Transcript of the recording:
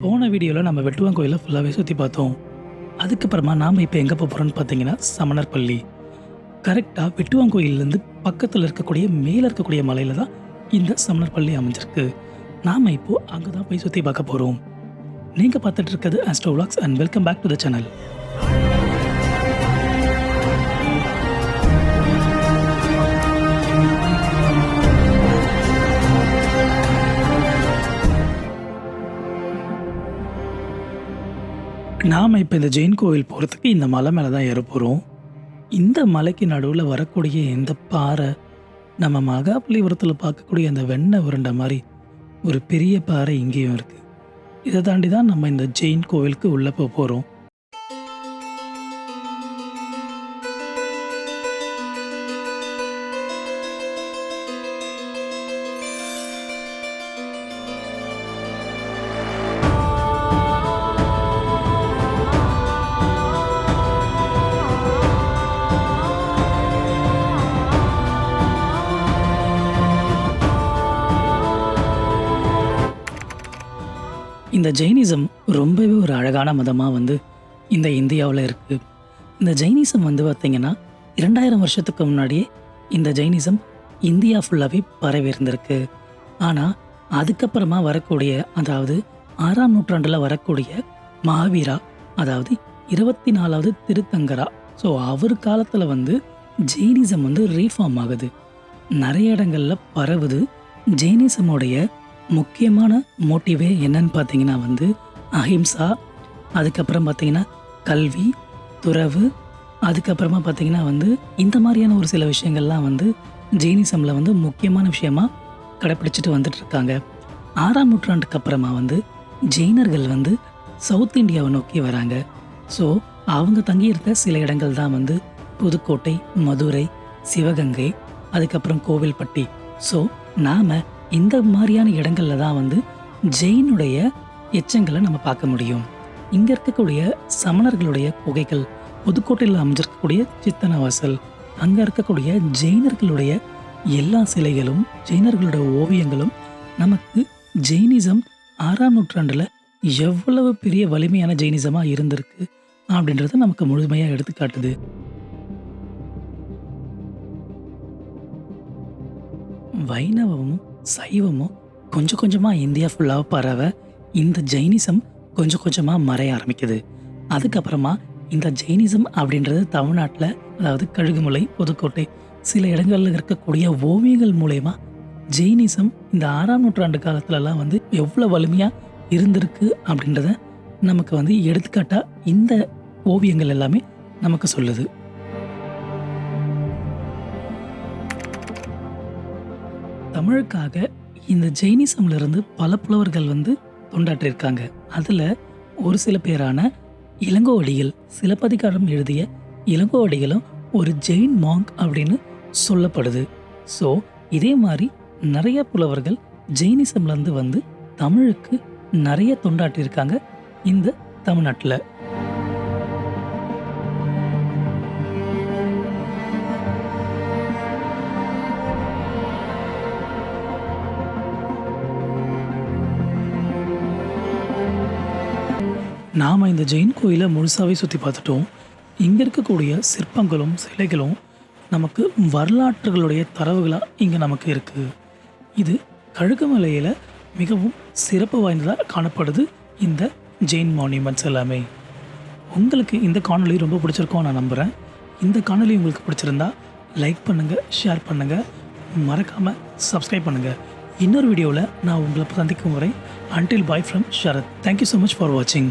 போன வீடியோவில் நம்ம வெட்டுவான் கோயிலை ஃபுல்லாகவே சுற்றி பார்த்தோம். அதுக்கப்புறமா நாம் இப்போ எங்கே போகிறோம்னு பார்த்தீங்கன்னா சமணர் பள்ளி கரெக்டாக வெட்டுவான் கோயிலேருந்து பக்கத்தில் இருக்கக்கூடிய மேலே இருக்கக்கூடிய மலையில் தான் இந்த சமணர் பள்ளி அமைஞ்சிருக்கு. நாம் இப்போது அங்கே தான் போய் சுற்றி பார்க்க போகிறோம் நீங்கள் பார்த்துட்டு இருக்கிறது Astro and welcome back to the channel நாம் இப்போ இந்த ஜெயின் கோவில் போகிறதுக்கு இந்த மலை மேலே தான் ஏற போகிறோம் இந்த மலைக்கு நடுவில் வரக்கூடிய இந்த பாறை நம்ம மகாபலிபுரத்தில் பார்க்கக்கூடிய அந்த வெண்ணெய் உருண்டை மாதிரி ஒரு பெரிய பாறை இங்கேயும் இருக்குது இதை தாண்டி தான் நம்ம இந்த ஜெயின் கோவிலுக்கு உள்ளே போக போகிறோம் இந்த ஜெயினிசம் ரொம்பவே ஒரு அழகான மதமாக வந்து இந்த இந்தியாவில் இருக்குது இந்த ஜெயினிசம் வந்து பார்த்திங்கன்னா இரண்டாயிரம் வருஷத்துக்கு முன்னாடியே இந்த ஜெயினிசம் இந்தியா ஃபுல்லாகவே பரவி இருந்திருக்கு ஆனால் அதுக்கப்புறமா வரக்கூடிய அதாவது ஆறாம் நூற்றாண்டில் வரக்கூடிய மகாவீரா அதாவது இருபத்தி நாலாவது திருத்தங்கரா. ஸோ அவர் காலத்தில் வந்து ஜெயினிசம் வந்து ரீஃபார்ம் ஆகுது. நிறைய இடங்கள்ல பரவுது ஜெயினிசமுடைய முக்கியமான மோட்டிவே என்னன்னு பார்த்தீங்கன்னா வந்து அஹிம்சா அதுக்கப்புறம் பார்த்தீங்கன்னா கல்வி துறவு அதுக்கப்புறமா பார்த்தீங்கன்னா வந்து இந்த மாதிரியான ஒரு சில விஷயங்கள்லாம் வந்து ஜெயினிசமில் வந்து முக்கியமான விஷயமா கடைப்பிடிச்சிட்டு வந்துட்டு இருக்காங்க. ஆறாம் நூற்றாண்டுக்கு அப்புறமா வந்து ஜெயினர்கள் வந்து சவுத் இந்தியாவை நோக்கி வராங்க. ஸோ அவங்க தங்கியிருந்த சில இடங்கள் தான் வந்து புதுக்கோட்டை மதுரை சிவகங்கை அதுக்கப்புறம் கோவில்பட்டி. ஸோ நாம் இந்த மாதிரியான இடங்கள்ல தான் வந்து ஜெயினுடைய எச்சங்களை நம்ம பார்க்க முடியும். இங்கே இருக்கக்கூடிய சமணர்களுடைய குகைகள் புதுக்கோட்டையில் அமைஞ்சிருக்கக்கூடிய சித்தனவாசல் அங்கே இருக்கக்கூடிய ஜெயினர்களுடைய எல்லா சிலைகளும் ஜெயினர்களுடைய ஓவியங்களும் நமக்கு ஜெயினிசம் ஆறாம் நூற்றாண்டில் எவ்வளவு பெரிய வலிமையான ஜெயினிசமாக இருந்திருக்கு அப்படின்றத நமக்கு முழுமையாக எடுத்துக்காட்டுது வைணவமும் சைவமும் கொஞ்சம் கொஞ்சமாக இந்தியா ஃபுல்லாக பரவ இந்த ஜெயினிசம் கொஞ்சம் கொஞ்சமாக மறைய ஆரம்பிக்குது. அதுக்கப்புறமா இந்த ஜெயினிசம் அப்படின்றது தமிழ்நாட்டில் அதாவது கழுகுமலை புதுக்கோட்டை சில இடங்களில் இருக்கக்கூடிய ஓவியங்கள் மூலயமா ஜெயினிசம் இந்த ஆறாம் நூற்றாண்டு காலத்துலலாம் வந்து எவ்வளோ வலிமையாக இருந்திருக்கு அப்படின்றத நமக்கு வந்து எடுத்துக்காட்டாக இந்த ஓவியங்கள் எல்லாமே நமக்கு சொல்லுது. தமிழுக்காக இந்த ஜெயினிசம்ல இருந்து பல புலவர்கள் வந்து தொண்டாற்றியிருக்காங்க. அதில் ஒரு சில பேரான இளங்கோவடிகள் சிலப்பதிகாரம் எழுதிய இளங்கோவடிகளும் ஒரு ஜெயின் மாங்க் அப்படின்னு சொல்லப்படுது. ஸோ இதே மாதிரி நிறைய புலவர்கள் ஜெயினிசம்லேருந்து வந்து தமிழுக்கு நிறைய தொண்டாற்றியிருக்காங்க இந்த தமிழ்நாட்டில். நாம் இந்த ஜெயின் கோயிலை முழுசாவே சுற்றி பார்த்துட்டோம். இங்கே இருக்கக்கூடிய சிற்பங்களும் சிலைகளும் நமக்கு வரலாற்றுகளுடைய தரவுகளாக இங்கே நமக்கு இருக்குது இது கழுகுமலையில் மிகவும் சிறப்பு வாய்ந்ததாக காணப்படுது இந்த ஜெயின் மான்யூமெண்ட்ஸ் எல்லாமே. உங்களுக்கு இந்த காணொலி ரொம்ப பிடிச்சிருக்கும் நான் நம்புகிறேன் இந்த காணொலி உங்களுக்கு பிடிச்சிருந்தா லைக் பண்ணுங்கள் ஷேர் பண்ணுங்கள் மறக்காமல் சப்ஸ்கிரைப் பண்ணுங்கள் இன்னொரு வீடியோவில் நான் உங்களை சந்திக்கும் வரை until bye from Sharath thank you so much for வாட்சிங்